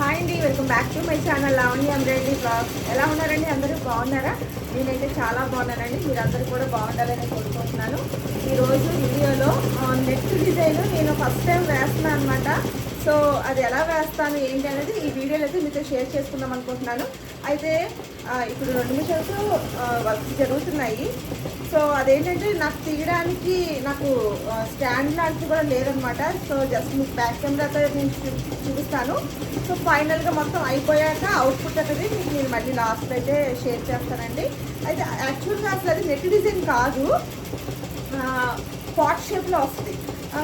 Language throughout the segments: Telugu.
హాయ్ అండి welcome back to my channel Lavanya embroidery blog ఎలా ఉన్నారండి అందరూ? బాగున్నారా? నేనైతే చాలా బాగున్నానండి. మీరందరూ కూడా బాగుండాలని కోరుకుంటున్నాను. ఈరోజు వీడియోలో నెట్ డిజైన్ నేను ఫస్ట్ టైం వేస్తున్నాను అనమాట సో అది ఎలా వేస్తాను ఏంటి అనేది ఈ వీడియోలో అయితే మీతో షేర్ చేసుకుందాం అనుకుంటున్నాను. అయితే ఇప్పుడు రెండు నిమిషాలు వర్క్ జరుగుతున్నాయి. సో అదేంటంటే నాకు తీయడానికి నాకు స్టాండ్ లాంటిది కూడా లేదనమాట సో జస్ట్ మీకు బ్యాక్ కెమెరాతో నేను చూ- చూపిస్తాను. సో ఫైనల్గా మొత్తం అయిపోయాక అవుట్పుట్ అనేది మీకు నేను మళ్ళీ లాస్ట్ అయితే షేర్ చేస్తానండి. అయితే యాక్చువల్గా అసలు అది నెట్ డిజైన్ కాదు. పాట్ షేప్లో వస్తుంది.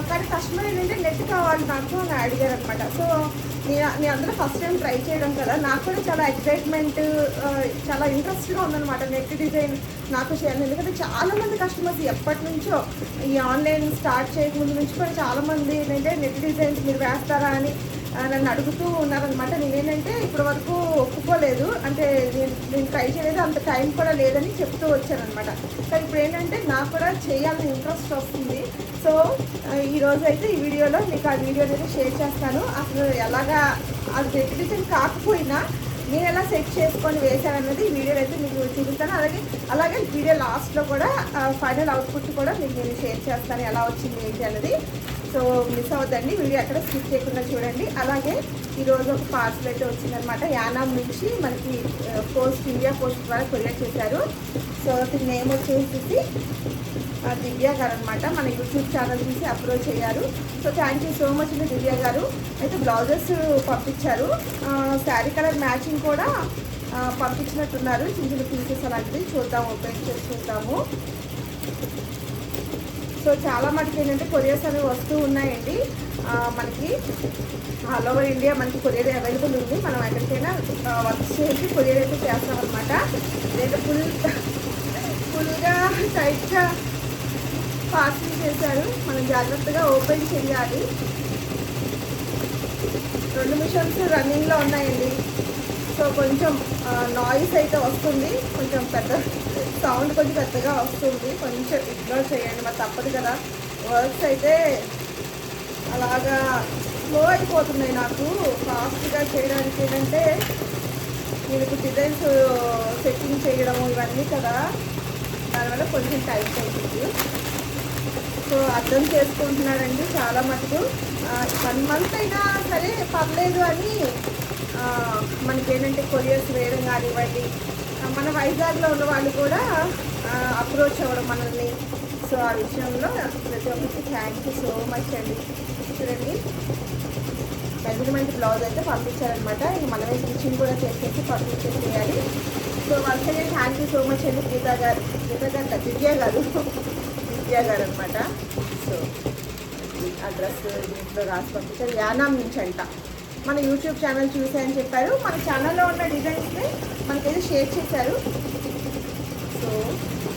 కానీ కస్టమర్ ఏంటంటే నెట్ కావాలి నాకు అని అడిగారు అనమాట సో నేను నేను అందరూ ఫస్ట్ టైం ట్రై చేయడం కదా? నాకు కూడా చాలా ఎక్సైట్మెంట్ చాలా ఇంట్రెస్ట్గా ఉందన్నమాట నెట్ డిజైన్ నాకు చేయాలి ఎందుకంటే చాలామంది కస్టమర్స్ ఎప్పటి నుంచో ఈ ఆన్లైన్ స్టార్ట్ చేయకముందు నుంచి కూడా చాలా మంది ఏంటంటే నెట్ డిజైన్స్ మీరు వేస్తారా అని నన్ను అడుగుతూ ఉన్నారనమాట నేనేంటంటే ఇప్పటి వరకు ఒప్పుకోలేదు. అంటే నేను నేను ట్రై చేయలేదు. అంత టైం కూడా లేదని చెప్తూ వచ్చానమాట కానీ ఇప్పుడు ఏంటంటే నాకు కూడా చేయాలని ఇంట్రెస్ట్ వస్తుంది. సో ఈరోజు అయితే ఈ వీడియోలో మీకు ఆ వీడియో అనేది షేర్ చేస్తాను. అసలు ఎలాగా అది డెకరేషన్ కాకపోయినా నేను ఎలా సెట్ చేసుకొని వేశానన్నది ఈ వీడియోలో అయితే మీకు చూపిస్తాను. అలాగే అలాగే వీడియో లాస్ట్లో కూడా ఫైనల్ అవుట్పుట్ కూడా మీకు నేను షేర్ చేస్తాను ఎలా వచ్చింది ఏంటి అన్నది సో మిస్ అవ్వద్దండి. వీడియో ఎక్కడ స్కిప్ చేయకుండా చూడండి. అలాగే ఈరోజు ఒక పార్సల్ అయితే వచ్చిందనమాట యానాం నుంచి మనకి పోస్ట్ ఇండియా పోస్ట్ ద్వారా కొరియర్ చేశారు. సో దీని నేమ్ వచ్చేసి దివ్య గారు అనమాట మన యూట్యూబ్ ఛానల్ నుంచి అప్రోచ్ అయ్యారు so thank you so much అండి దివ్య గారు. అయితే బ్లౌజెస్ పంపించారు. శారీ కలర్ మ్యాచింగ్ కూడా పంపించినట్టున్నారు. చిన్న చిన్న పీసెస్ అలాంటివి చూద్దాం ఓపెన్ చేసి చూద్దాము. సో చాలా మటుకు ఏంటంటే కొరియర్స్ అనేవి వస్తూ ఉన్నాయండి. మనకి ఆల్ ఓవర్ ఇండియా మనకి కొరియర్ అవైలబుల్ ఉంది. మనం ఎక్కడికైనా వర్క్ చేసి కొరియర్ అయితే చేస్తామన్నమాట. లేదా ఫుల్ ఫుల్గా టైట్గా ఫాస్టింగ్ చేశారు. మనం జాగ్రత్తగా ఓపెన్ చేయాలి. రెండు మిషన్స్ రన్నింగ్లో ఉన్నాయండి. సో కొంచెం నాయిస్ అయితే వస్తుంది. కొంచెం పెద్ద సౌండ్ కొంచెం పెద్దగా వస్తుంది. కొంచెం ఇగ్నోర్ చేయండి. మరి తప్పదు కదా. వర్క్స్ అయితే అలాగా స్లో అయిపోతున్నాయి నాకు. ఫాస్ట్గా చేయడానికి ఏంటంటే దీనికి డిజైన్స్ సెట్టింగ్ చేయడం ఇవన్నీ కదా. దానివల్ల కొంచెం టైం అవుతుంది సో అర్థం చేసుకుంటున్నారండి చాలా మటుకు. వన్ మంత్ అయినా సరే పర్లేదు అని మనకేంటంటే మనకి ఏంటంటే కొరియర్స్ వేయడం కానివ్వండి మన వైజాగ్లో ఉన్న వాళ్ళు కూడా అప్రోచ్ అవ్వడం మనల్ని. సో ఆ విషయంలో ప్రతి ఒక్కరికి థ్యాంక్ యూ సో మచ్ అండి. చూడండి. మెజర్మెంట్ బ్లౌజ్ అయితే పంపించారనమాట ఇంక మనమే స్టిచ్చింగ్ కూడా చేసేసి పంపించేసేయాలి. So once again thank you so much అండి గీతా గారు. గీతా గారు కాదు, గారు. దివ్య గారు అనమాట సో అడ్రస్ దీంట్లో రాసి పంపించారు యానాం నుంచి అంట. మన యూట్యూబ్ ఛానల్ చూసాయని చెప్పారు. మన ఛానల్లో ఉన్న డిజైన్స్ని మనకైతే షేర్ చేశారు. సో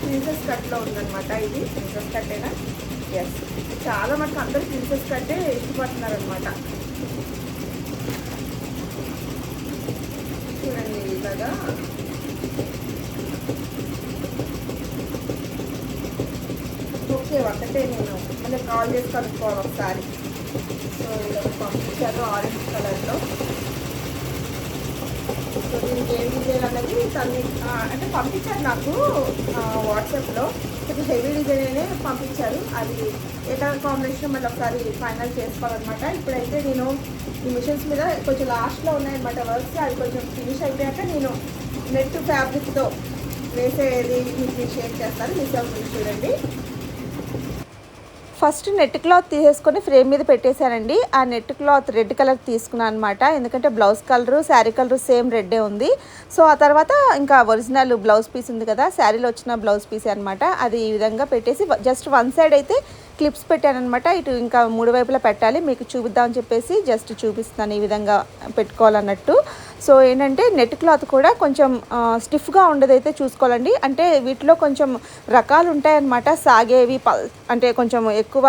ప్రిన్సెస్ కట్లో ఉందన్నమాట ఇది. ప్రిన్సెస్ కట్టేనా? ఎస్ చాలా మనకు అందరూ ప్రిన్సెస్ కట్టే ఇష్టపడుతున్నారు అనమాట చూడండి ఇలాగా. ఓకే ఒకటే నేను. మళ్ళీ కాల్ చేసి కనుక్కోవాలి ఒకసారి. సో ఇలా పంపించారు ఆరెంజ్ కలర్లో సో దీనికి ఏం డిజైన్ అనేది తన్ని అంటే పంపించారు నాకు వాట్సాప్లో. కొంచెం హెవీ డిజైన్ అనే పంపించారు. అది ఏ కలర్ కాంబినేషన్ మళ్ళీ ఒకసారి ఫైనల్ చేసుకోవాలన్నమాట. ఇప్పుడైతే నేను ఈ మిషన్స్ మీద కొంచెం లాస్ట్లో ఉన్నాయన్నమాట వర్క్స్ అది కొంచెం ఫినిష్ అయిపోయాక నేను నెట్ ఫ్యాబ్రిక్తో వేసేది మీకు షేర్ చేస్తాను. మిస్ చూడండి. ఫస్ట్ నెట్ క్లాత్ తీసేసుకొని ఫ్రేమ్ మీద పెట్టేశానండి. ఆ నెట్ క్లాత్ రెడ్ కలర్ తీసుకున్నాను అనమాట ఎందుకంటే blouse colour sari colour same రెడ్డే ఉంది. సో ఆ తర్వాత ఇంకా ఒరిజినల్ బ్లౌజ్ పీస్ ఉంది కదా శారీలో వచ్చిన బ్లౌజ్ పీస్ అనమాట అది ఈ విధంగా పెట్టేసి జస్ట్ వన్ సైడ్ అయితే క్లిప్స్ పెట్టానమాట ఇటు ఇంకా మూడు వైపులా పెట్టాలి. మీకు చూపిద్దామని చెప్పేసి జస్ట్ చూపిస్తాను ఈ విధంగా పెట్టుకోవాలన్నట్టు. సో ఏంటంటే నెట్ క్లాత్ కూడా కొంచెం స్టిఫ్గా ఉండదైతే చూసుకోవాలండి. అంటే వీటిలో కొంచెం రకాలు ఉంటాయన్నమాట సాగేవి పల్ అంటే కొంచెం ఎక్కువ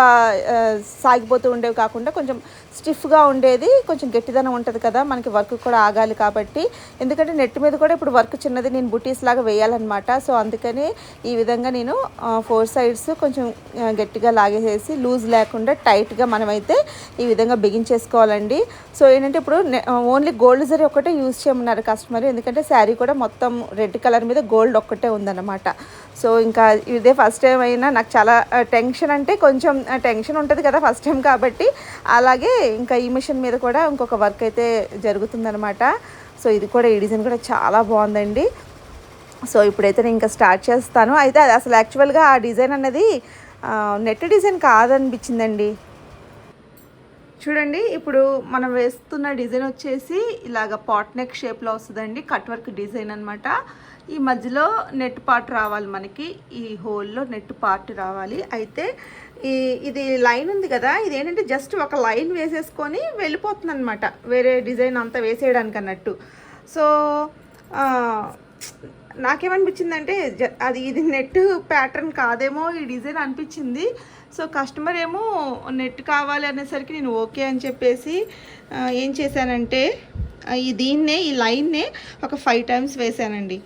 సాగిపోతూ ఉండేవి కాకుండా కొంచెం స్టిఫ్గా ఉండేది కొంచెం గట్టిదనం ఉంటుంది కదా మనకి వర్క్ కూడా ఆగాలి కాబట్టి. ఎందుకంటే నెట్ మీద కూడా ఇప్పుడు వర్క్ చిన్నది నేను బుటీస్ లాగా వేయాలన్నమాట. సో అందుకని ఈ విధంగా నేను ఫోర్ సైడ్స్ కొంచెం గట్టిగా లాగేసేసి లూజ్ లేకుండా టైట్గా మనమైతే ఈ విధంగా బిగించేసుకోవాలండి సో ఏంటంటే ఇప్పుడు ఓన్లీ గోల్డ్ జరీ ఒకటే యూజ్ చేయమన్నారు కస్టమర్. ఎందుకంటే శారీ కూడా మొత్తం రెడ్ కలర్ మీద గోల్డ్ ఒక్కటే ఉందన్నమాట. సో ఇంకా ఇదే ఫస్ట్ టైం అయినా నాకు చాలా టెన్షన్ అంటే కొంచెం టెన్షన్ ఉంటుంది కదా ఫస్ట్ టైం కాబట్టి. అలాగే ఇంకా ఈ మిషన్ మీద కూడా ఇంకొక వర్క్ అయితే జరుగుతుందనమాట సో ఇది కూడా ఈ డిజైన్ కూడా చాలా బాగుందండి. సో ఇప్పుడైతే నేను ఇంకా స్టార్ట్ చేస్తాను. అయితే అది అసలు యాక్చువల్గా ఆ డిజైన్ అన్నది నెట్ డిజైన్ కాదనిపించిందండి. చూడండి ఇప్పుడు మనం వేస్తున్న డిజైన్ వచ్చేసి ఇలాగ పాట్ నెక్ షేప్లో వస్తుందండి కట్ వర్క్ డిజైన్ అనమాట ఈ మధ్యలో నెట్ పార్ట్ రావాలి మనకి ఈ హోల్లో నెట్ పార్ట్ రావాలి. అయితే ఈ ఇది లైన్ ఉంది కదా ఇది ఏంటంటే జస్ట్ ఒక లైన్ వేసేసుకొని వెళ్ళిపోతుంది అనమాట వేరే డిజైన్ అంతా వేసేయడానికి అన్నట్టు. సో నాకేమనిపించిందంటే జ- అది ఇది నెట్ ప్యాటర్న్ కాదేమో ఈ డిజైన్ అనిపించింది. సో కస్టమర్ ఏమో నెట్ కావాలి అనేసరికి నేను ఓకే అని చెప్పేసి ఏం చేశానంటే ఈ దీన్నే ఈ లైన్నే ఒక ఫైవ్ టైమ్స్ వేసానండి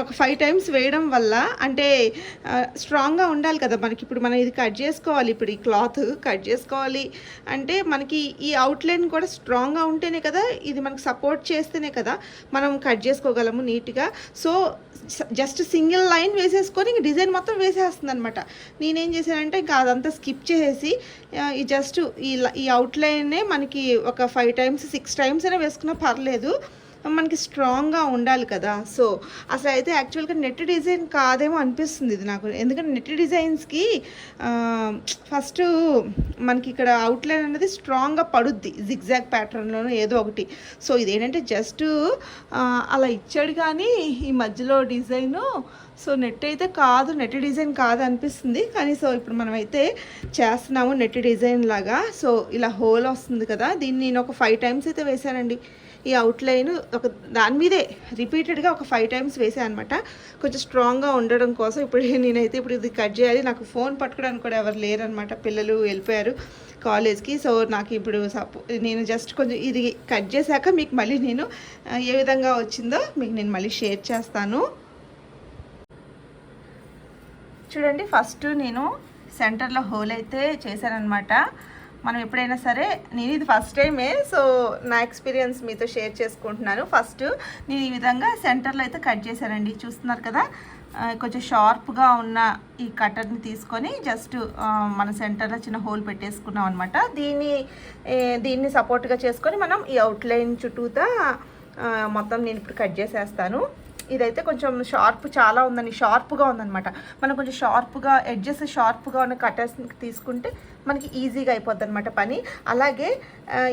ఒక ఫైవ్ టైమ్స్ వేయడం వల్ల అంటే స్ట్రాంగ్గా ఉండాలి కదా మనకి. ఇప్పుడు మనం ఇది కట్ చేసుకోవాలి. ఇప్పుడు ఈ క్లాత్ కట్ చేసుకోవాలి అంటే మనకి ఈ అవుట్లైన్ కూడా స్ట్రాంగ్గా ఉంటేనే కదా ఇది మనకు సపోర్ట్ చేస్తేనే కదా మనం కట్ చేసుకోగలము నీట్గా. సో జస్ట్ సింగిల్ లైన్ వేసేసుకొని ఇంక డిజైన్ మొత్తం వేసేస్తుంది అనమాట నేనేం చేశానంటే ఇంకా అదంతా స్కిప్ చేసేసి ఈ జస్ట్ ఈ ఈ అవుట్లైన్నే మనకి ఒక ఫైవ్ టైమ్స్ సిక్స్ టైమ్స్ అయినా వేసుకున్నా పర్లేదు. మనకి స్ట్రాంగ్గా ఉండాలి కదా. సో అసలు అయితే యాక్చువల్గా నెట్ డిజైన్ కాదేమో అనిపిస్తుంది ఇది నాకు. ఎందుకంటే నెట్ డిజైన్స్కి ఫస్ట్ మనకి ఇక్కడ అవుట్లైన్ అనేది స్ట్రాంగ్గా పడుద్ది. జిగ్జాగ్ ప్యాటర్న్లోనూ ఏదో ఒకటి. సో ఇదేంటంటే జస్ట్ అలా ఇచ్చాడు కానీ ఈ మధ్యలో డిజైను సో నెట్ అయితే కాదు. నెట్ డిజైన్ కాదు అనిపిస్తుంది. కానీ సో ఇప్పుడు మనమైతే చేస్తున్నాము నెట్ డిజైన్ లాగా. సో ఇలా హోల్ వస్తుంది కదా. దీన్ని నేను ఒక ఫైవ్ టైమ్స్ అయితే వేసానండి ఈ అవుట్లైన్ ఒక దాని మీదే రిపీటెడ్గా ఒక ఫైవ్ టైమ్స్ వేసాను అనమాట కొంచెం స్ట్రాంగ్గా ఉండడం కోసం ఇప్పుడు నేనైతే ఇప్పుడు ఇది కట్ చేయాలి. నాకు ఫోన్ పట్టుకోవడానికి కూడా ఎవరు లేరనమాట పిల్లలు వెళ్ళిపోయారు కాలేజ్కి. సో నాకు ఇప్పుడు సపో నేను జస్ట్ కొంచెం ఇది కట్ చేశాక మీకు మళ్ళీ నేను ఏ విధంగా వచ్చిందో మీకు నేను మళ్ళీ షేర్ చేస్తాను. చూడండి ఫస్ట్ నేను సెంటర్లో హోల్ అయితే చేశానమాట మనం ఎప్పుడైనా సరే నేను ఇది ఫస్ట్ టైమే సో నా ఎక్స్పీరియన్స్ మీతో షేర్ చేసుకుంటున్నాను. ఫస్ట్ నేను ఈ విధంగా సెంటర్లో అయితే కట్ చేశానండి. చూస్తున్నారు కదా కొంచెం షార్ప్గా ఉన్న ఈ కట్టర్ని తీసుకొని జస్ట్ మన సెంటర్లో చిన్న హోల్ పెట్టేసుకున్నాం అనమాట దీన్ని దీన్ని సపోర్ట్గా చేసుకొని మనం ఈ అవుట్లైన్ చుట్టూతా మొత్తం నేను ఇప్పుడు కట్ చేసేస్తాను. ఇదైతే కొంచెం షార్ప్ చాలా ఉందని షార్ప్గా ఉందన్నమాట. మనం కొంచెం షార్ప్గా ఎడ్జెస్ షార్ప్గా ఉన్న కటర్స్ తీసుకుంటే మనకి ఈజీగా అయిపోద్ది అనమాట పని. అలాగే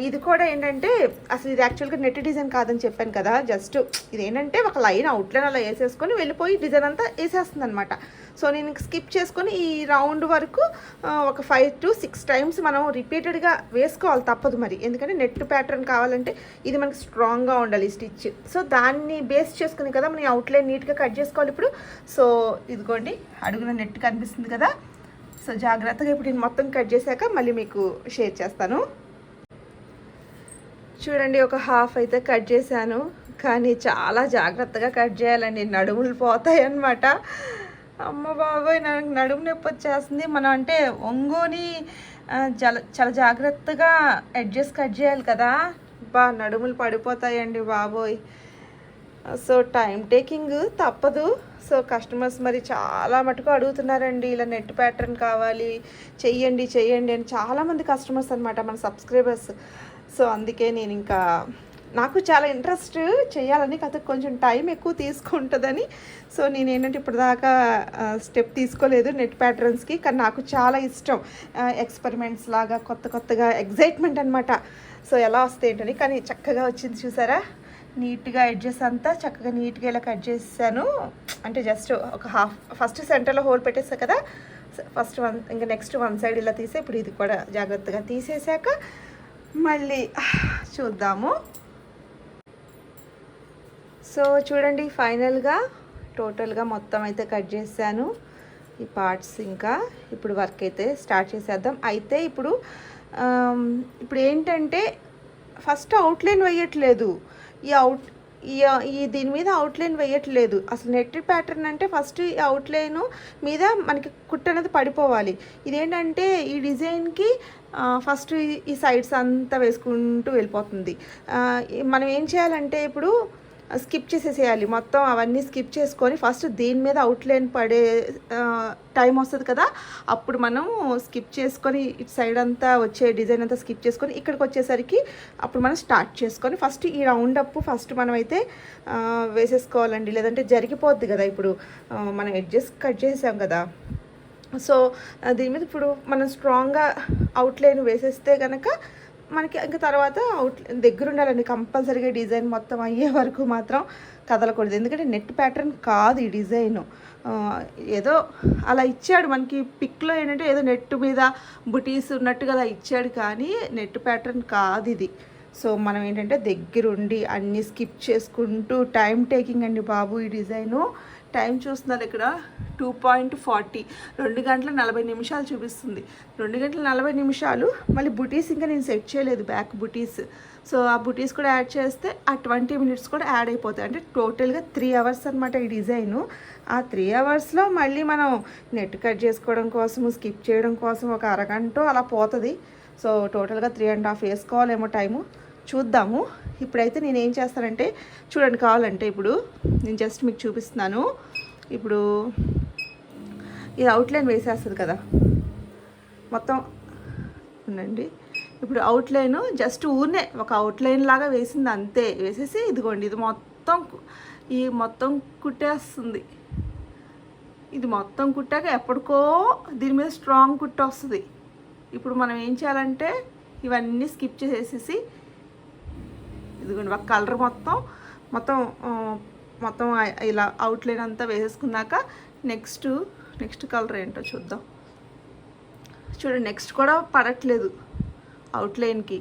ఇది కూడా ఏంటంటే అసలు ఇది యాక్చువల్గా నెట్ డిజైన్ కాదని చెప్పాను కదా జస్ట్ ఇది ఏంటంటే ఒక లైన్ అవుట్లైన్ అలా వేసేసుకొని వెళ్ళిపోయి డిజైన్ అంతా వేసేస్తుంది అనమాట సో నేను స్కిప్ చేసుకొని ఈ రౌండ్ వరకు ఒక ఫైవ్ టు సిక్స్ టైమ్స్ మనం రిపీటెడ్గా వేసుకోవాలి తప్పదు మరి. ఎందుకంటే నెట్ ప్యాటర్న్ కావాలంటే ఇది మనకి స్ట్రాంగ్గా ఉండాలి స్టిచ్ సో దాన్ని బేస్ చేసుకుని కదా మనం అవుట్లైన్ నీట్గా కట్ చేసుకోవాలి ఇప్పుడు. సో ఇదిగోండి అడుగున నెట్ కనిపిస్తుంది కదా. సో జాగ్రత్తగా ఇప్పుడు నేను మొత్తం కట్ చేశాక మళ్ళీ మీకు షేర్ చేస్తాను. చూడండి ఒక హాఫ్ అయితే కట్ చేశాను. కానీ చాలా జాగ్రత్తగా కట్ చేయాలండి నడుములు పోతాయి అన్నమాట అమ్మ బాబోయ్ నాకు నడుము నొప్పి వచ్చేస్తుంది. మనం అంటే ఒంగోని జల చాలా జాగ్రత్తగా అడ్జస్ట్ కట్ చేయాలి కదా. బా నడుములు పడిపోతాయండి బాబోయ్. సో టైం టేకింగ్ తప్పదు. సో కస్టమర్స్ మరి చాలా మటుకు అడుగుతున్నారండి ఇలా నెట్ ప్యాటర్న్ కావాలి చెయ్యండి చెయ్యండి అని చాలామంది కస్టమర్స్ అనమాట మన సబ్స్క్రైబర్స్. సో అందుకే నేను ఇంకా నాకు చాలా ఇంట్రెస్ట్ చేయాలని కథకు కొంచెం టైం ఎక్కువ తీసుకుంటుందని. సో నేను ఏంటంటే ఇప్పుడు దాకా స్టెప్ తీసుకోలేదు నెట్ ప్యాటర్న్స్కి కానీ నాకు చాలా ఇష్టం ఎక్స్పెరిమెంట్స్ లాగా కొత్త కొత్తగా ఎగ్జైట్మెంట్ అనమాట సో ఎలా వస్తాయి ఏంటని కానీ చక్కగా వచ్చింది చూసారా? నీట్గా ఎడ్జెస్ అంతా చక్కగా నీట్గా ఇలా కట్ చేసాను. అంటే జస్ట్ ఒక హాఫ్ ఫస్ట్ సెంటర్లో హోల్ పెట్టేసా కదా? ఫస్ట్ వన్ ఇంకా నెక్స్ట్ వన్ సైడ్ ఇలా తీసే ఇప్పుడు ఇది కూడా జాగ్రత్తగా తీసేసాక మళ్ళీ చూద్దాము. సో చూడండి ఫైనల్గా టోటల్గా మొత్తం అయితే కట్ చేశాను. ఈ పార్ట్స్ ఇంకా ఇప్పుడు వర్క్ అయితే స్టార్ట్ చేసేద్దాం. అయితే ఇప్పుడు ఇప్పుడు ఏంటంటే ఫస్ట్ అవుట్లైన్ వేయట్లేదు. ఈ అవుట్ ఈ ఈ దీని మీద అవుట్లైన్ వేయట్లేదు. అసలు నెట్ ప్యాటర్న్ అంటే ఫస్ట్ ఈ అవుట్లైన్ మీద మనకి కుట్ట అనేది పడిపోవాలి. ఇదేంటంటే ఈ డిజైన్కి ఫస్ట్ ఈ సైడ్స్ అంతా వేసుకుంటూ వెళ్ళిపోతుంది. మనం ఏం చేయాలంటే ఇప్పుడు స్కిప్ చేసేసేయాలి. మొత్తం అవన్నీ స్కిప్ చేసుకొని ఫస్ట్ దీని మీద అవుట్లైన్ పడే టైం వస్తుంది కదా అప్పుడు మనం స్కిప్ చేసుకొని ఇటు సైడ్ అంతా వచ్చే డిజైన్ అంతా స్కిప్ చేసుకొని ఇక్కడికి వచ్చేసరికి అప్పుడు మనం స్టార్ట్ చేసుకొని ఫస్ట్ ఈ రౌండ్ అప్ ఫస్ట్ మనం అయితే వేసేసుకోవాలండి. లేదంటే జరిగిపోద్ది కదా ఇప్పుడు. మనం ఎడ్జెస్ కట్ చేసాం కదా. సో దీని మీద ఇప్పుడు మనం స్ట్రాంగ్గా అవుట్లైన్ వేసేస్తే కనుక మనకి ఇంకా తర్వాత అవుట్ దగ్గర ఉండాలండి కంపల్సరీగా డిజైన్ మొత్తం అయ్యే వరకు మాత్రం కదలకూడదు. ఎందుకంటే నెట్ ప్యాటర్న్ కాదు ఈ డిజైన్. ఏదో అలా ఇచ్చాడు మనకి పిక్లో ఏంటంటే ఏదో నెట్ మీద బుటీస్ ఉన్నట్టుగా అలా ఇచ్చాడు కానీ నెట్ ప్యాటర్న్ కాదు ఇది. సో మనం ఏంటంటే దగ్గరుండి అన్నీ స్కిప్ చేసుకుంటూ టైం టేకింగ్ అండి బాబు ఈ డిజైను. టైం చూస్తున్నారు ఇక్కడ. టూ పాయింట్ ఫార్టీ రెండు గంటల నలభై నిమిషాలు చూపిస్తుంది. రెండు గంటల నలభై నిమిషాలు మళ్ళీ బుటీస్ ఇంకా నేను సెట్ చేయలేదు బ్యాక్ బుటీస్. సో ఆ బుటీస్ కూడా యాడ్ చేస్తే ఆ ట్వంటీ మినిట్స్ కూడా యాడ్ అయిపోతాయి. అంటే టోటల్గా త్రీ అవర్స్ అనమాట ఈ డిజైను. ఆ త్రీ అవర్స్లో మళ్ళీ మనం నెట్ కట్ చేసుకోవడం కోసం స్కిప్ చేయడం కోసం ఒక అరగంట అలా పోతుంది. సో టోటల్గా త్రీ అండ్ హాఫ్ వేసుకోవాలేమో టైము. చూద్దాము. ఇప్పుడైతే నేను ఏం చేస్తానంటే చూడండి కావాలంటే ఇప్పుడు నేను జస్ట్ మీకు చూపిస్తున్నాను. ఇప్పుడు ఇది అవుట్లైన్ వేసేస్తుంది కదా. మొత్తం ఉండండి. ఇప్పుడు అవుట్లైన్ జస్ట్ ఊరినే ఒక అవుట్లైన్ లాగా వేసింది అంతే. వేసేసి ఇదిగోండి ఇది మొత్తం ఈ మొత్తం కుట్టేస్తుంది. ఇది మొత్తం కుట్టాక ఎప్పటికో దీని మీద స్ట్రాంగ్ కుట్ట వస్తుంది. ఇప్పుడు మనం ఏం చేయాలంటే ఇవన్నీ స్కిప్ చేసేసి ఇదిగోండి ఒక కలర్ మొత్తం మొత్తం మొత్తం ఇలా అవుట్లైన్ అంతా వేసేసుకున్నాక నెక్స్ట్ నెక్స్ట్ కలర్ ఏంటో చూద్దాం. చూడండి నెక్స్ట్ కూడా పడట్లేదు అవుట్లైన్కి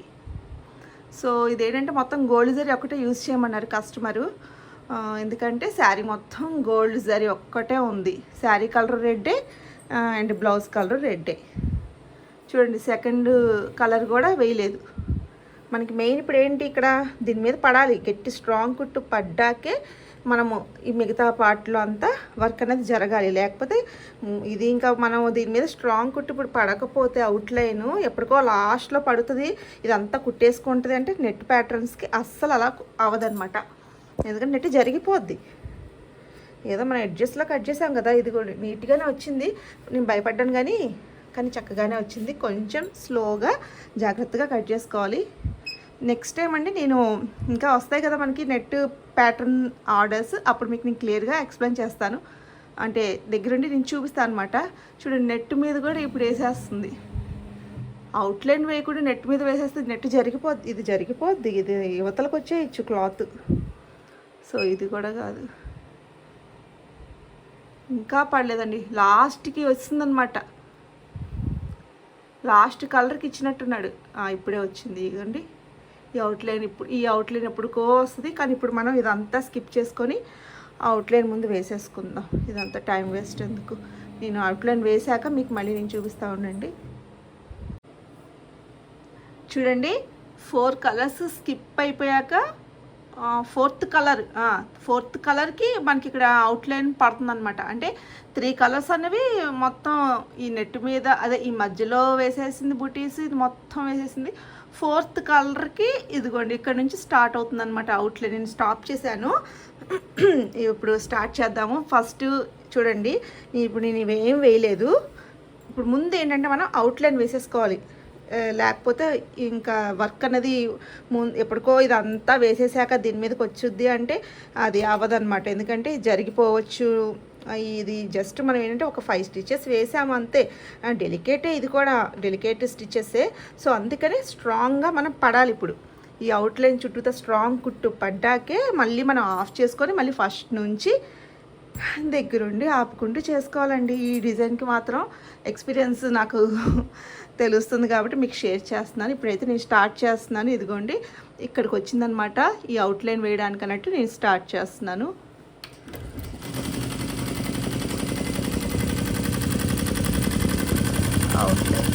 సో ఇదేంటంటే మొత్తం గోల్డ్ జరీ ఒకటే యూజ్ చేయమన్నారు కస్టమరు ఎందుకంటే శారీ మొత్తం గోల్డ్ జరీ ఒక్కటే ఉంది. శారీ కలర్ రెడ్డే అండ్ బ్లౌజ్ కలర్ రెడ్డే చూడండి సెకండ్ కలర్ కూడా వేయలేదు. మనకి మెయిన్ ఇప్పుడు ఏంటి ఇక్కడ? దీని మీద పడాలి. గట్టి స్ట్రాంగ్ కుట్టు పడ్డాకే మనము ఈ మిగతా పార్ట్లో అంతా వర్క్ అనేది జరగాలి. లేకపోతే ఇది ఇంకా మనం దీని మీద స్ట్రాంగ్ కుట్టు ఇప్పుడు పడకపోతే అవుట్లైన్ ఎప్పటికో లాస్ట్లో పడుతుంది. ఇదంతా కుట్టేసుకుంటుంది అంటే నెట్ ప్యాటర్న్స్కి అస్సలు అలా అవదనమాట ఎందుకంటే నెట్ జరిగిపోద్ది. ఏదో మనం అడ్జస్ట్లో కట్ చేసాం కదా ఇది కూడా నీట్గానే వచ్చింది. నేను భయపడ్డాను కానీ కానీ చక్కగానే వచ్చింది. కొంచెం స్లోగా జాగ్రత్తగా కట్ చేసుకోవాలి. నెక్స్ట్ టైం అండి నేను ఇంకా వస్తాయి కదా మనకి నెట్ ప్యాటర్న్ ఆర్డర్స్. అప్పుడు మీకు నేను క్లియర్గా ఎక్స్ప్లెయిన్ చేస్తాను. అంటే దగ్గరుండి నేను చూపిస్తాను అనమాట చూడండి నెట్ మీద కూడా ఇప్పుడు వేసేస్తుంది. అవుట్లైన్ వేయకుండా నెట్ మీద వేసేస్తే నెట్ జరిగిపోద్ది. ఇది జరిగిపోద్ది. ఇది యువతలకు వచ్చేయచ్చు క్లాత్. సో ఇది కూడా కాదు. ఇంకా పడలేదండి. లాస్ట్కి వస్తుందన్నమాట లాస్ట్ కలర్కి ఇచ్చినట్టున్నాడు. ఇప్పుడే వచ్చింది. ఇదండి ఈ అవుట్లైన్ ఇప్పుడు ఈ అవుట్లైన్ ఎప్పుడుకో వస్తుంది కానీ ఇప్పుడు మనం ఇదంతా స్కిప్ చేసుకొని అవుట్లైన్ ముందు వేసేసుకుందాం. ఇదంతా టైం వేస్ట్ ఎందుకు? నేను అవుట్లైన్ వేసాక మీకు మళ్ళీ నేను చూపిస్తా ఉండండి. చూడండి ఫోర్ కలర్స్ స్కిప్ అయిపోయాక ఫోర్త్ కలర్ ఫోర్త్ కలర్కి మనకి ఇక్కడ అవుట్లైన్ పడుతుంది అనమాట అంటే త్రీ కలర్స్ అనేవి మొత్తం ఈ నెట్ మీద అదే ఈ మధ్యలో వేసేసింది బుటీస్ ఇది మొత్తం వేసేసింది. ఫోర్త్ కలర్కి ఇదిగోండి ఇక్కడ నుంచి స్టార్ట్ అవుతుంది అనమాట అవుట్లైన్. నేను స్టాప్ చేశాను. ఇప్పుడు స్టార్ట్ చేద్దాము. ఫస్ట్ చూడండి ఇప్పుడు నేను ఇవేం వేయలేదు. ఇప్పుడు ముందు ఏంటంటే మనం అవుట్లైన్ వేసేసుకోవాలి. లేకపోతే ఇంకా వర్క్ అనేది ముందు ఎప్పటికో ఇదంతా వేసేసాక దీని మీదకి వచ్చుద్ది అంటే అది అవ్వదన్నమాట. ఎందుకంటే జరిగిపోవచ్చు. ఇది జస్ట్ మనం ఏంటంటే ఒక ఫైవ్ స్టిచెస్ వేసాము అంతే. డెలికేటే ఇది కూడా డెలికేట్ స్టిచ్చెస్సే సో అందుకనే స్ట్రాంగ్గా మనం పడాలి ఇప్పుడు. ఈ అవుట్లైన్ చుట్టూతో స్ట్రాంగ్ కుట్టు పడ్డాకే మళ్ళీ మనం ఆఫ్ చేసుకొని మళ్ళీ ఫస్ట్ నుంచి దగ్గరుండి ఆపుకుంటూ చేసుకోవాలండి. ఈ డిజైన్కి మాత్రం ఎక్స్పీరియన్స్ నాకు తెలుస్తుంది కాబట్టి మీకు షేర్ చేస్తున్నాను. ఇప్పుడైతే నేను స్టార్ట్ చేస్తున్నాను. ఇదిగోండి ఇక్కడికి వచ్చిందనమాట. ఈ అవుట్లైన్ వేయడానికి అన్నట్టు నేను స్టార్ట్ చేస్తున్నాను. అవుట్లైన్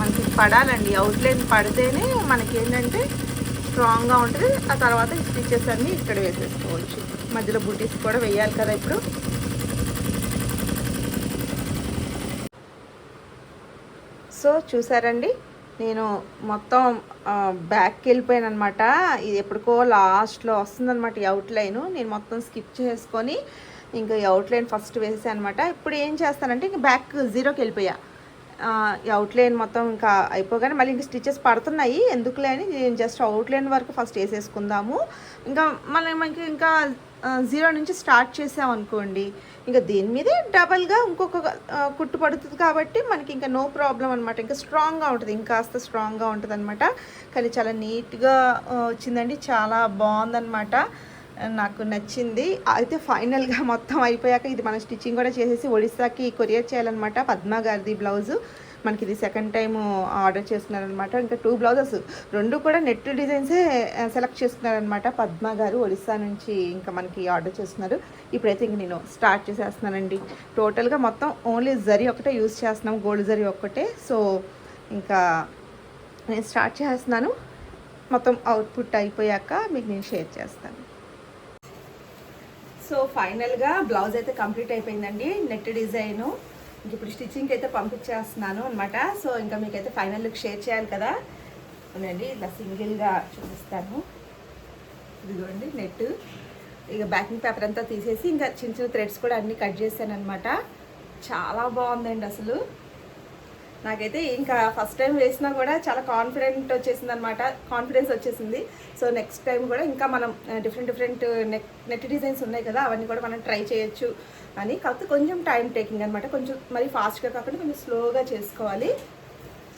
మనకి పడాలండి. అవుట్లైన్ పడితేనే మనకి ఏంటంటే స్ట్రాంగ్గా ఉంటుంది. ఆ తర్వాత స్టిచెస్ అన్నీ ఇక్కడ వేసేసుకోవచ్చు. మధ్యలో బూటీస్ కూడా వేయాలి కదా ఇప్పుడు. సో చూసారండి నేను మొత్తం బ్యాక్కి వెళ్ళిపోయాను అనమాట ఇది ఎప్పటికో లాస్ట్లో వస్తుందన్నమాట ఈ అవుట్లైన్ నేను మొత్తం స్కిప్ చేసుకొని ఇంకా ఈ అవుట్లైన్ ఫస్ట్ వేసేసాను అనమాట ఇప్పుడు ఏం చేస్తానంటే ఇంక బ్యాక్ జీరోకి వెళ్ళిపోయా. అవుట్లైన్ మొత్తం ఇంకా అయిపోగానే మళ్ళీ ఇంక స్టిచెస్ పడుతున్నాయి. ఎందుకులే అని నేను జస్ట్ అవుట్లైన్ వరకు ఫస్ట్ వేసేసుకుందాము. ఇంకా మనం మనకి ఇంకా జీరో నుంచి స్టార్ట్ చేసామనుకోండి ఇంకా దీని మీదే డబల్గా ఇంకొక కుట్టు పడుతుంది కాబట్టి మనకి ఇంకా నో ప్రాబ్లం అనమాట ఇంకా స్ట్రాంగ్గా ఉంటుంది. ఇంకాస్త స్ట్రాంగ్గా ఉంటుంది అనమాట కానీ చాలా నీట్గా వచ్చిందండి. చాలా బాగుందనమాట నాకు నచ్చింది. అయితే ఫైనల్గా మొత్తం అయిపోయాక ఇది మనం స్టిచ్చింగ్ కూడా చేసేసి ఒడిస్సాకి కొరియర్ చేయాలన్నమాట. పద్మా గారిది బ్లౌజు. మనకి ఇది సెకండ్ టైం ఆర్డర్ చేస్తున్నారనమాట ఇంకా టూ బ్లౌజెస్. రెండు కూడా నెట్ డిజైన్సే సెలెక్ట్ చేస్తున్నారనమాట పద్మ గారు ఒడిస్సా నుంచి ఇంకా మనకి ఆర్డర్ చేస్తున్నారు. ఇప్పుడైతే ఇంక నేను స్టార్ట్ చేసేస్తున్నానండి. టోటల్గా మొత్తం ఓన్లీ జరీ ఒకటే యూజ్ చేస్తున్నాం. గోల్డ్ జరీ ఒక్కటే. సో ఇంకా నేను స్టార్ట్ చేస్తున్నాను. మొత్తం అవుట్పుట్ అయిపోయాక మీకు నేను షేర్ చేస్తాను. సో ఫైనల్గా బ్లౌజ్ అయితే కంప్లీట్ అయిపోయిందండి నెట్ డిజైను. ఇంక ఇప్పుడు స్టిచ్చింగ్కి అయితే పంపించేస్తున్నాను అనమాట సో ఇంకా మీకైతే ఫైనల్ లుక్ షేర్ చేయాలి కదా. అవునండి ఇలా సింగిల్గా చూపిస్తాను. ఇదిగోండి నెట్. ఇక బ్యాకింగ్ పేపర్ అంతా తీసేసి ఇంకా చిన్న చిన్న థ్రెడ్స్ కూడా అన్నీ కట్ చేశాను అనమాట చాలా బాగుందండి అసలు. నాకైతే ఇంకా ఫస్ట్ టైం వేసినా కూడా చాలా కాన్ఫిడెంట్ వచ్చేసింది అనమాట కాన్ఫిడెన్స్ వచ్చేసింది. సో నెక్స్ట్ టైం కూడా ఇంకా మనం different different net net designs ఉన్నాయి కదా అవన్నీ కూడా మనం ట్రై చేయొచ్చు అని. కాకపోతే కొంచెం టైం టేకింగ్ అనమాట కొంచెం మరి ఫాస్ట్గా కాకుండా కొంచెం స్లోగా చేసుకోవాలి.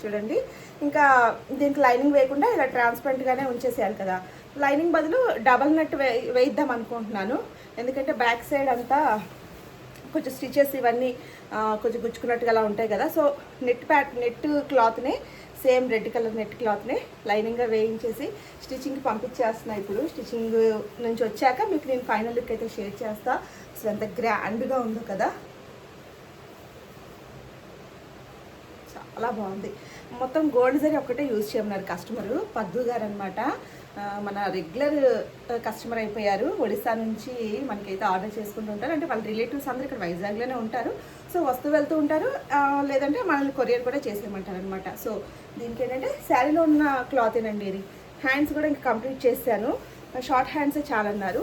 చూడండి. ఇంకా దీనికి లైనింగ్ వేయకుండా ఇలా ట్రాన్స్పరెంట్గానే ఉంచేసేయాలి కదా. లైనింగ్ బదులు డబల్ నెట్ వే వేయిద్దాం అనుకుంటున్నాను. ఎందుకంటే బ్యాక్ సైడ్ అంతా కొంచెం స్టిచెస్ ఇవన్నీ కొంచెం గుచ్చుకున్నట్టుగా అలా ఉంటాయి కదా. సో నెట్ ప్యాట్ నెట్ క్లాత్నే సేమ్ రెడ్ కలర్ నెట్ క్లాత్నే లైనింగ్గా వేయించేసి స్టిచ్చింగ్కి పంపించేస్తున్నా ఇప్పుడు. స్టిచ్చింగ్ నుంచి వచ్చాక మీకు నేను ఫైనల్ లుక్ అయితే షేర్ చేస్తా. సో ఎంత గ్రాండ్గా ఉందో కదా. చాలా బాగుంది. మొత్తం గోల్డ్ జరీ ఒకటే యూజ్ చేయమన్నారు కస్టమరు పద్దు గారు అనమాట మన రెగ్యులర్ కస్టమర్ అయిపోయారు. ఒడిశా నుంచి మనకైతే ఆర్డర్ చేసుకుంటూ ఉంటారు. అంటే వాళ్ళ రిలేటివ్స్ అందరూ ఇక్కడ వైజాగ్లోనే ఉంటారు. సో వస్తూ వెళ్తూ ఉంటారు. లేదంటే మనల్ని కొరియర్ కూడా చేసేయమంటారు అనమాట సో దీనికి ఏంటంటే శారీలో ఉన్న క్లాతేనండి ఇది. హ్యాండ్స్ కూడా ఇంకా కంప్లీట్ చేశాను. షార్ట్ హ్యాండ్సే చాలా అన్నారు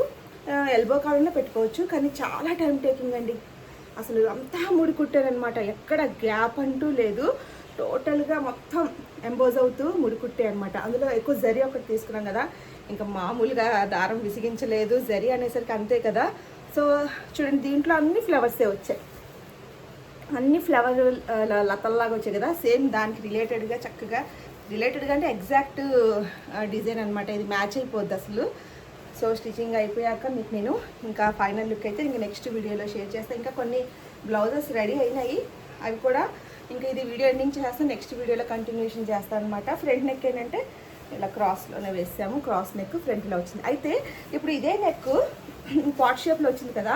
ఎల్బో కాలంలో పెట్టుకోవచ్చు. కానీ చాలా టైం టేకింగ్ అండి. అసలు అంతా ముడి కుట్టారనమాట ఎక్కడ గ్యాప్ అంటూ లేదు. టోటల్గా మొత్తం ఎంబోజ్ అవుతూ ముడికుట్టే అనమాట అందులో ఎక్కువ జరి ఒకటి తీసుకున్నాం కదా. ఇంకా మామూలుగా దారం విసిగించలేదు. జరి అనేసరికి అంతే కదా. సో చూడండి దీంట్లో అన్ని ఫ్లవర్సే వచ్చాయి. అన్ని ఫ్లవర్ లతల్లాగా వచ్చాయి కదా. సేమ్ దానికి రిలేటెడ్గా చక్కగా రిలేటెడ్గా అంటే ఎగ్జాక్ట్ డిజైన్ అనమాట ఇది మ్యాచ్ అయిపోద్ది అసలు. సో స్టిచ్చింగ్ అయిపోయాక మీకు నేను ఇంకా ఫైనల్ లుక్ అయితే ఇంకా నెక్స్ట్ వీడియోలో షేర్ చేస్తాను ఇంకా కొన్ని బ్లౌజెస్ రెడీ అయినాయి. అవి కూడా ఇంకా ఇది వీడియో ఎండింగ్ చేస్తాను నెక్స్ట్ వీడియోలో కంటిన్యూషన్ చేస్తాను అనమాట ఫ్రంట్ నెక్ ఏంటంటే ఇలా క్రాస్లోనే వేసాము. క్రాస్ నెక్ ఫ్రంట్లో వచ్చింది. అయితే ఇప్పుడు ఇదే నెక్ పాట్ షేప్లో వచ్చింది కదా.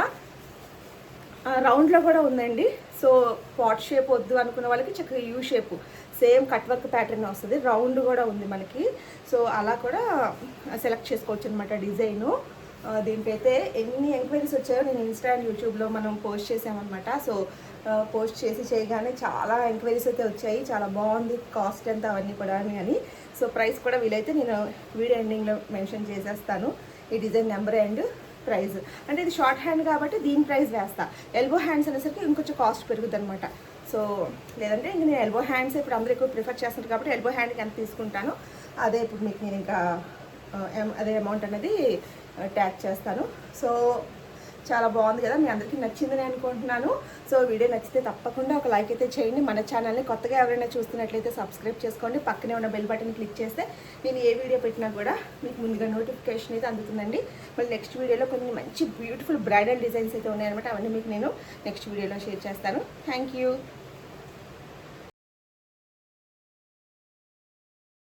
రౌండ్లో కూడా ఉందండి. సో పాట్ షేప్ వద్దు అనుకున్న వాళ్ళకి చక్కగా U shape same cut work pattern వస్తుంది. రౌండ్ కూడా ఉంది మనకి. సో అలా కూడా సెలెక్ట్ చేసుకోవచ్చు అనమాట డిజైను. దీనికైతే ఎన్ని ఎంక్వైరీస్ వచ్చాయో నేను ఇన్స్టా అండ్ యూట్యూబ్లో మనం పోస్ట్ చేసామన్నమాట. సో పోస్ట్ చేసి చేయగానే చాలా ఎంక్వైరీస్ అయితే వచ్చాయి. చాలా బాగుంది కాస్ట్ ఎంత అవన్నీ కూడా అని అని. సో ప్రైస్ కూడా వీలైతే నేను వీడియో ఎండింగ్లో మెన్షన్ చేసేస్తాను. ఈ డిజైన్ నెంబర్ అండ్ ప్రైస్ అంటే ఇది షార్ట్ హ్యాండ్ కాబట్టి దీని ప్రైస్ వేస్తా. ఎల్బో హ్యాండ్స్ అనేసరికి ఇంకొంచెం కాస్ట్ పెరుగుతుంది అనమాట సో లేదంటే ఇంక నేను ఎల్బో హ్యాండ్స్ ఇప్పుడు అందరూ ఎక్కువ ప్రిఫర్ చేస్తున్నారు కాబట్టి ఎల్బో హ్యాండ్కి ఎంత తీసుకుంటాను అదే ఇప్పుడు మీకు నేను ఇంకా ఎం- అదే అమౌంట్ అనేది ట్యాగ్ చేస్తాను. సో చాలా బాగుంది కదా మీ అందరికీ నచ్చిందని అనుకుంటున్నాను. సో వీడియో నచ్చితే తప్పకుండా ఒక లైక్ అయితే చేయండి. మన ఛానల్ని కొత్తగా ఎవరైనా చూస్తున్నట్లయితే సబ్స్క్రైబ్ చేసుకోండి. పక్కనే ఉన్న బెల్ బటన్ క్లిక్ చేస్తే నేను ఏ వీడియో పెట్టినా కూడా మీకు ముందుగా నోటిఫికేషన్ అయితే అందుతుందండి. మళ్ళీ నెక్స్ట్ వీడియోలో కొన్ని మంచి బ్యూటిఫుల్ బ్రైడల్ డిజైన్స్ అయితే ఉన్నాయన్నమాట. అవన్నీ మీకు నేను నెక్స్ట్ వీడియోలో షేర్ చేస్తాను. Thank you.